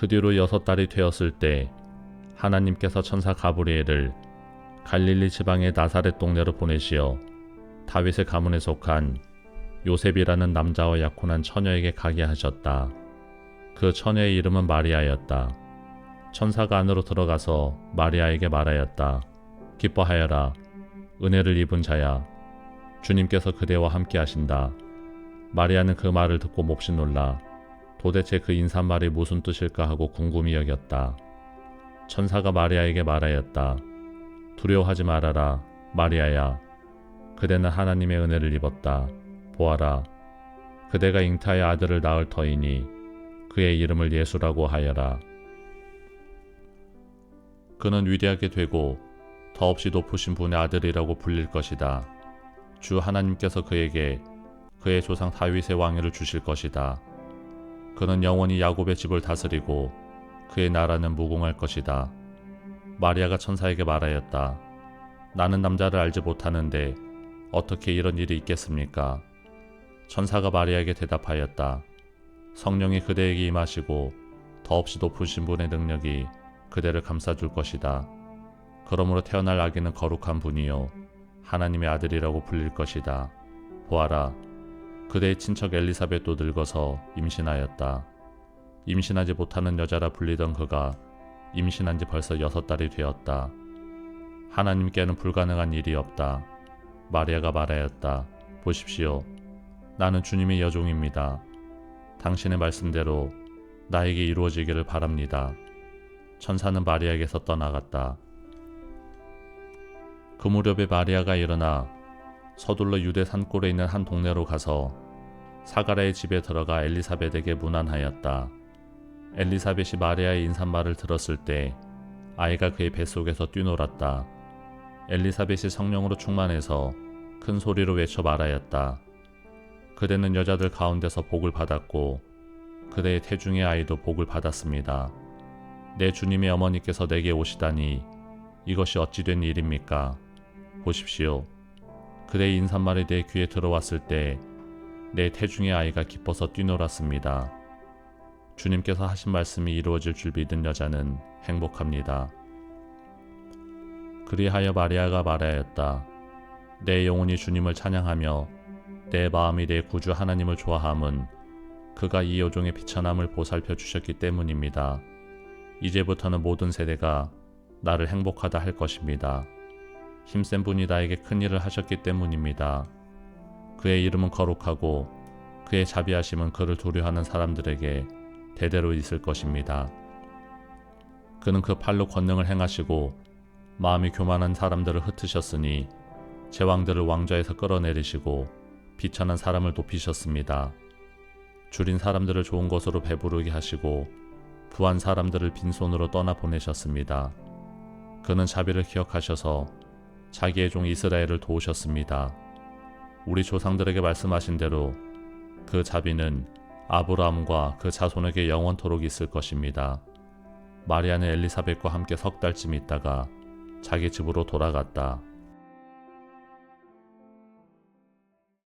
그 뒤로 여섯 달이 되었을 때 하나님께서 천사 가브리엘을 갈릴리 지방의 나사렛 동네로 보내시어 다윗의 가문에 속한 요셉이라는 남자와 약혼한 처녀에게 가게 하셨다. 그 처녀의 이름은 마리아였다. 천사가 안으로 들어가서 마리아에게 말하였다. 기뻐하여라. 은혜를 입은 자야. 주님께서 그대와 함께 하신다. 마리아는 그 말을 듣고 몹시 놀라 도대체 그 인사말이 무슨 뜻일까 하고 궁금히 여겼다. 천사가 마리아에게 말하였다. 두려워하지 말아라. 마리아야. 그대는 하나님의 은혜를 입었다. 보아라. 그대가 잉타의 아들을 낳을 터이니 그의 이름을 예수라고 하여라. 그는 위대하게 되고 더없이 높으신 분의 아들이라고 불릴 것이다. 주 하나님께서 그에게 그의 조상 다윗의 왕위를 주실 것이다. 그는 영원히 야곱의 집을 다스리고 그의 나라는 무궁할 것이다. 마리아가 천사에게 말하였다. 나는 남자를 알지 못하는데 어떻게 이런 일이 있겠습니까? 천사가 마리아에게 대답하였다. 성령이 그대에게 임하시고 더없이 높으신 분의 능력이 그대를 감싸줄 것이다. 그러므로 태어날 아기는 거룩한 분이요 하나님의 아들이라고 불릴 것이다. 보아라, 그대의 친척 엘리사벳도 늙어서 임신하였다. 임신하지 못하는 여자라 불리던 그가 임신한 지 벌써 여섯 달이 되었다. 하나님께는 불가능한 일이 없다. 마리아가 말하였다. 보십시오. 나는 주님의 여종입니다. 당신의 말씀대로 나에게 이루어지기를 바랍니다. 천사는 마리아에게서 떠나갔다. 그 무렵에 마리아가 일어나 서둘러 유대 산골에 있는 한 동네로 가서 사가라의 집에 들어가 엘리사벳에게 문안하였다. 엘리사벳이 마리아의 인사말을 들었을 때 아이가 그의 뱃속에서 뛰놀았다. 엘리사벳이 성령으로 충만해서 큰 소리로 외쳐 말하였다. 그대는 여자들 가운데서 복을 받았고 그대의 태중의 아이도 복을 받았습니다. 내 주님의 어머니께서 내게 오시다니 이것이 어찌 된 일입니까? 보십시오. 그대의 인사말이 내 귀에 들어왔을 때 내 태중의 아이가 기뻐서 뛰놀았습니다. 주님께서 하신 말씀이 이루어질 줄 믿은 여자는 행복합니다. 그리하여 마리아가 말하였다. 내 영혼이 주님을 찬양하며 내 마음이 내 구주 하나님을 좋아함은 그가 이 여종의 비천함을 보살펴 주셨기 때문입니다. 이제부터는 모든 세대가 나를 행복하다 할 것입니다. 힘센 분이 나에게 큰 일을 하셨기 때문입니다. 그의 이름은 거룩하고 그의 자비하심은 그를 두려워하는 사람들에게 대대로 있을 것입니다. 그는 그 팔로 권능을 행하시고 마음이 교만한 사람들을 흩으셨으니 제왕들을 왕좌에서 끌어내리시고 비천한 사람을 높이셨습니다. 줄인 사람들을 좋은 것으로 배부르게 하시고 부한 사람들을 빈손으로 떠나 보내셨습니다. 그는 자비를 기억하셔서 자기의 종 이스라엘을 도우셨습니다. 우리 조상들에게 말씀하신 대로 그 자비는 아브라함과 그 자손에게 영원토록 있을 것입니다. 마리아는 엘리사벳과 함께 석 달쯤 있다가 자기 집으로 돌아갔다.